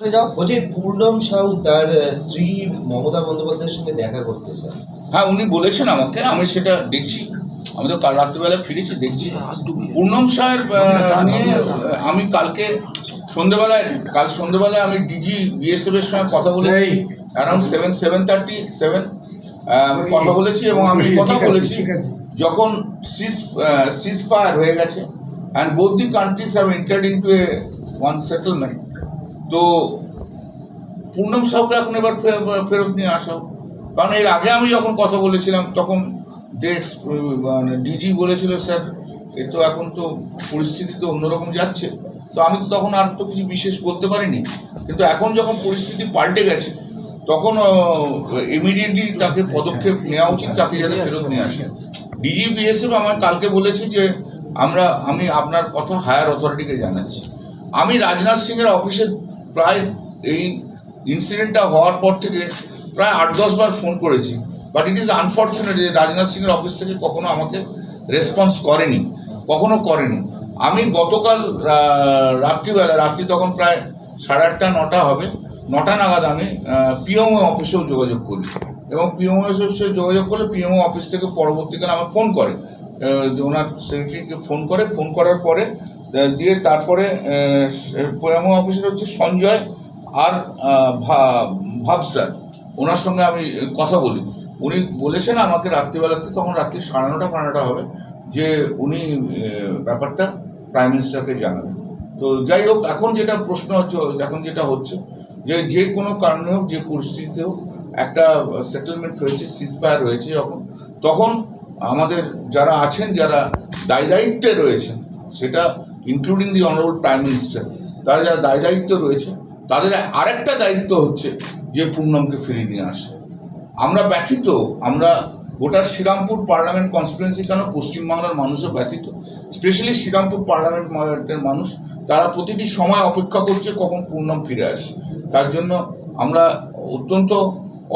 বলছি পূর্ণম সাউ তার স্ত্রী মমতা বন্দ্যোপাধ্যায়ের সঙ্গে দেখা করতে চান হ্যাঁ উনি বলেছেন আমাকে আমি সেটা দেখছি। আমি তো কাল রাত্রিবেলা ফিরেছি দেখছি। পূর্ণম সাহের নিয়ে আমি কালকে সন্ধেবেলায় কাল সন্ধেবেলায় আমি ডিজি বিএসএফ এর সঙ্গে কথা বলেছি। Around seven seven thirty seven আমি কথা বলেছি এবং আমি কথা বলেছি। যখন সিজ সিজ ফায়ার হয়ে গেছে and both the countries have entered in to a one settlement তো পূর্ণম সাহকে এখন এবার ফেরত নিয়ে আসা। কারণ এর আগে আমি যখন কথা বলেছিলাম, তখন ডেটস মানে ডিজি বলেছিল, স্যার, এ তো এখন তো পরিস্থিতি তো অন্যরকম যাচ্ছে। তো আমি তো তখন আর তো কিছু বিশেষ বলতে পারিনি। কিন্তু এখন যখন পরিস্থিতি পাল্টে গেছে, তখন ইমিডিয়েটলি তাকে পদক্ষেপ নেওয়া উচিত, তাকে যাতে ফেরত নিয়ে আসে। ডিজি বিএসএফ আমায় কালকে বলেছে যে, আমরা, আমি আপনার কথা হায়ার অথরিটিকে জানাচ্ছি। আমি রাজনাথ সিংয়ের অফিসে প্রায় এই ইনসিডেন্টটা হওয়ার পর থেকে প্রায় আট, দশ বার ফোন করেছি। বাট ইট ইজ আনফর্চুনেট যে রাজনাথ সিংয়ের অফিস থেকে কখনো আমাকে রেসপন্স করেনি, কখনো করেনি। আমি গতকাল রাত্রিবেলা, রাত্রি তখন প্রায় সাড়ে আটটা, নটা হবে, নটা নাগাদ আমি পিএমও অফিসেও যোগাযোগ করি। এবং পিএমও অফিসে যোগাযোগ করলে পিএমও অফিস থেকে পরবর্তীকালে আমার ফোন করে। ওনার সেক্রেটারিকে ফোন করে। ফোন করার পরে দিয়ে তারপরে পিএমও অফিসের হচ্ছে সঞ্জয় আর আহ, ভা- ভাব স্যার। ওনার সঙ্গে আমি কথা বলি। উনি বলেছেন আমাকে রাত্রিবেলাতে তখন রাত্রি সাড়ে নটা সাড়ে নটা হবে যে উনি ব্যাপারটা প্রাইম মিনিস্টারকে জানাবেন। তো যাই হোক এখন যেটা প্রশ্ন হচ্ছে এখন যেটা হচ্ছে যে যে কোনো কারণে হোক যে পরিস্থিতিতে হোক একটা সেটেলমেন্ট হয়েছে সিজফায়ার হয়েছে যখন তখন আমাদের যারা আছেন যারা দায় দায়িত্বে রয়েছেন সেটা including the honourable prime minister তারা যারা দায় দায়িত্ব রয়েছে, তাদের আরেকটা দায়িত্ব হচ্ছে যে পূর্ণমকে ফিরিয়ে নিয়ে আসে। আমরা ব্যথিত, আমরা গোটা শ্রীরামপুর পার্লামেন্ট কনস্টিটুয়েন্সি কেন পশ্চিমবাংলার মানুষও ব্যথিত? স্পেশালি শ্রীরামপুর পার্লামেন্টের মানুষ, তারা প্রতিটি সময় অপেক্ষা করছে কখন পূর্ণম ফিরে আসে। তার জন্য আমরা অত্যন্ত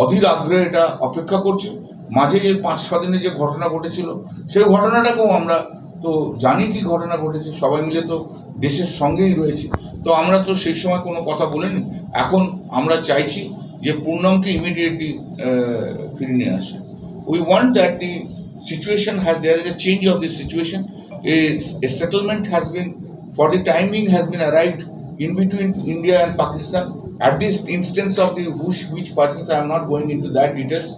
অধীর আগ্রহে এটা অপেক্ষা করছি। মাঝে যে পাঁচ ছ দিনে যে ঘটনা ঘটেছিল, সেই ঘটনাটাকেও আমরা তো জানি কি ঘটনা ঘটেছে, সবাই মিলে তো দেশের সঙ্গেই রয়েছে। তো আমরা তো সেই সময় কোনো কথা বলিনি। এখন আমরা চাইছি যে পূর্ণমকে ইমিডিয়েটলি ফিরে নিয়ে আসে। We want that the situation has there is a change of the situation a settlement has been for the timing has been arrived in between India and Pakistan at this instance of the hush which persons I am not going in to that details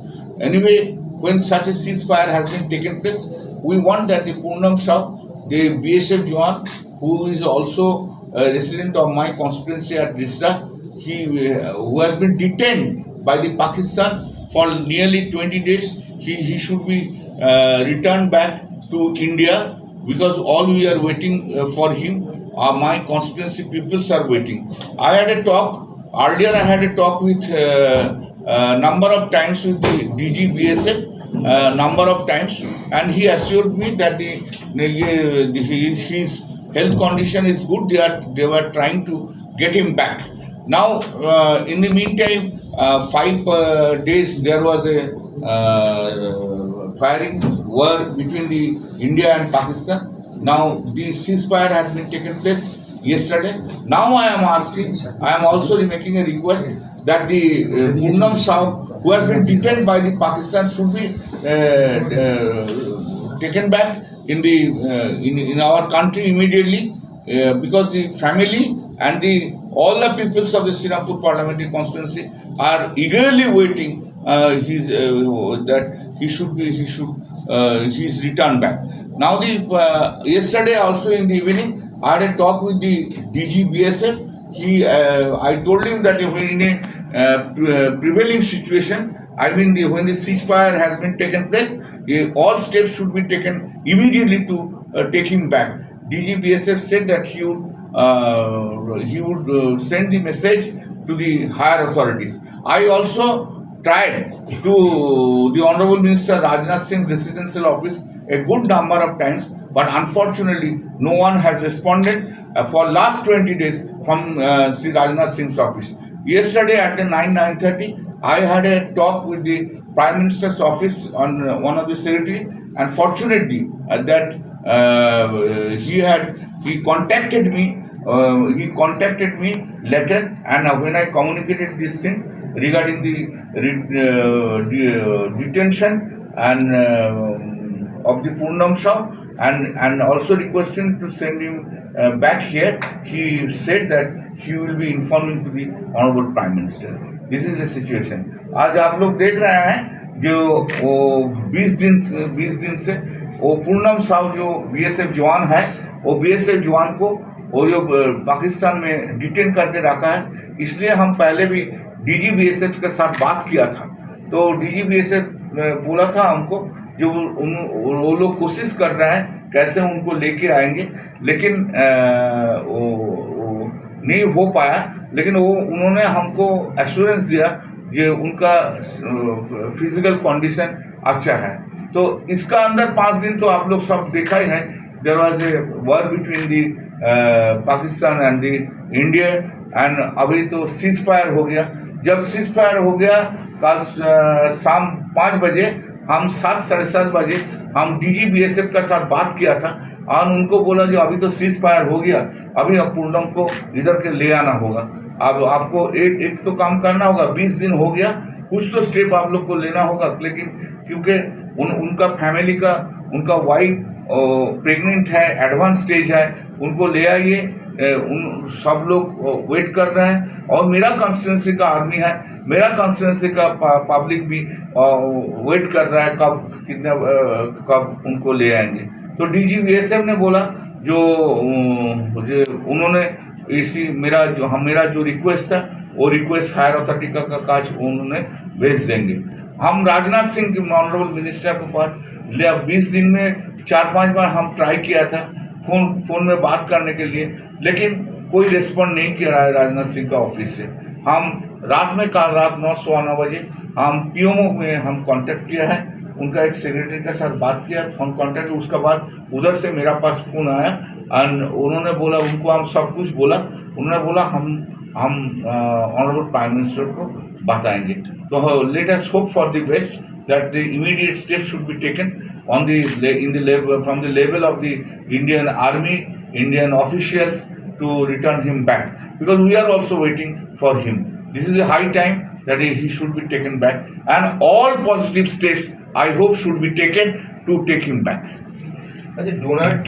anyway when such a ceasefire has been taken place we want that the purnam shah the bsf jawan who is also a resident of my constituency at Risra, he uh, who has been detained by the Pakistan for nearly 20 days. He, he should be uh, returned back to India because all we are waiting uh, for him. Uh, my constituency peoples are waiting. I had a talk earlier. I had a talk with uh, number of times with the DG BSF. Uh, number of times, and he assured me that the, the, the his health condition is good. They are they were trying to get him back. Now, uh, in the meantime, uh, five uh, days there was a uh, firing war between the India and Pakistan. Now the ceasefire has been taken place yesterday. Now I am asking, I am also making a request that the uh, Purnam Shah, who has been detained by the Pakistan, should be uh, uh, taken back in the uh, in, in our country immediately uh, because the family and the all the peoples of the Srinampur parliamentary constituency are eagerly waiting uh, his, uh, that he should be he should uh, his return back. Now the uh, yesterday also in the evening I had a talk with the DG BSF. He uh, I told him that in a uh, uh, prevailing situation, I mean the when the ceasefire has been taken place, uh, all steps should be taken immediately to uh, take him back. DG BSF said that he would uh, he would uh, send the message to the higher authorities. I also tried to the Honorable Minister Rajnath Singh's residential office a good number of times, but unfortunately, no one has responded uh, for last 20 days from uh, Sri Rajnath Singh's office. Yesterday at the 9 9:30, I had a talk with the Prime Minister's office on uh, one of the secretary, and fortunately, uh, that uh, he had he contacted me uh, he contacted me later, and uh, when I communicated this thing regarding the re- uh, uh, detention and uh, of the Purnam Shah, and and also requesting to send him uh, back here, he said that he will be informing to the honorable prime minister. This is the situation. आज आप लोग देख रहे हैं जो वो 20 दिन 20 दिन से वो पूर्णम साहु जो बीएसएफ जवान है वो बीएसएफ जवान को वो जो अ, पाकिस्तान में डिटेन करके रखा है इसलिए हम पहले भी डीजी बीएसएफ के साथ बात किया था तो डीजी बीएसएफ बोला था हमको जो उन वो लोग कोशिश कर रहे हैं कैसे उनको लेके आएँगे लेकिन अ, वो, वो नहीं हो पाया लेकिन वो उन्होंने हमको एश्योरेंस दिया जो उनका फ़िज़िकल कंडीशन अच्छा है। तो इसका अंदर पाँच दिन तो आप लोग सब देखा ही है there was a war between the Pakistan and the India and अभी तो सीज फायर हो गया। जब सीज फायर हो गया कल शाम पाँच बजे हम सात साढ़े सात बजे हम डीजी बीएसएफ का साथ बात किया था। और उनको बोला जो अभी तो सीज फायर हो गया, अभी अब पूर्णम को इधर के ले आना होगा। अब आपको एक एक तो काम करना होगा, बीस दिन हो गया, कुछ तो स्टेप आप लोग को लेना होगा। लेकिन क्योंकि उन, उनका फैमिली का, उनका वाइफ प्रेग्नेंट है एडवांस स्टेज है, उनको ले आइए। उन सब लोग वेट कर रहे हैं। और मेरा कॉन्स्टिट्यूंसी का आदमी है। मेरा कॉन्स्टिट्यूंसी का पब्लिक भी वेट कर रहा है कब कितने कब उनको ले आएँगे। तो डीजीवीएसएफ ने बोला जो जो उन्होंने इसी मेरा जो हम मेरा जो रिक्वेस्ट था वो रिक्वेस्ट हायर अथॉरिटी का, का काज उन्होंने भेज देंगे। हम राजनाथ सिंह के ऑनरेबल मिनिस्टर के पास ले बीस दिन में चार पाँच बार हम ट्राई किया था। फ़ोन फ़ोन में बात करने के लिए, लेकिन कोई रिस्पॉन्ड नहीं किया रहा है राजनाथ सिंह का ऑफ़िस से। हम रात में, कल रात नौ सवा नौ बजे हम पीएमओ में हम कांटेक्ट किया है। उनका एक सेक्रेटरी के साथ बात किया, फ़ोन कांटेक्ट उसके बाद उधर से मेरा पास फ़ोन आया एंड उन्होंने बोला, उनको हम सब कुछ बोला। उन्होंने बोला, हम हम ऑनरेबल प्राइम मिनिस्टर को बताएँगे। तो let us hope for the best that the immediate steps should be taken on the in the level from the level of the Indian army, Indian officials to return him back because we are also waiting for him. This is a high time that he should be taken back, and all positive steps I hope should be taken to take him back. Donald.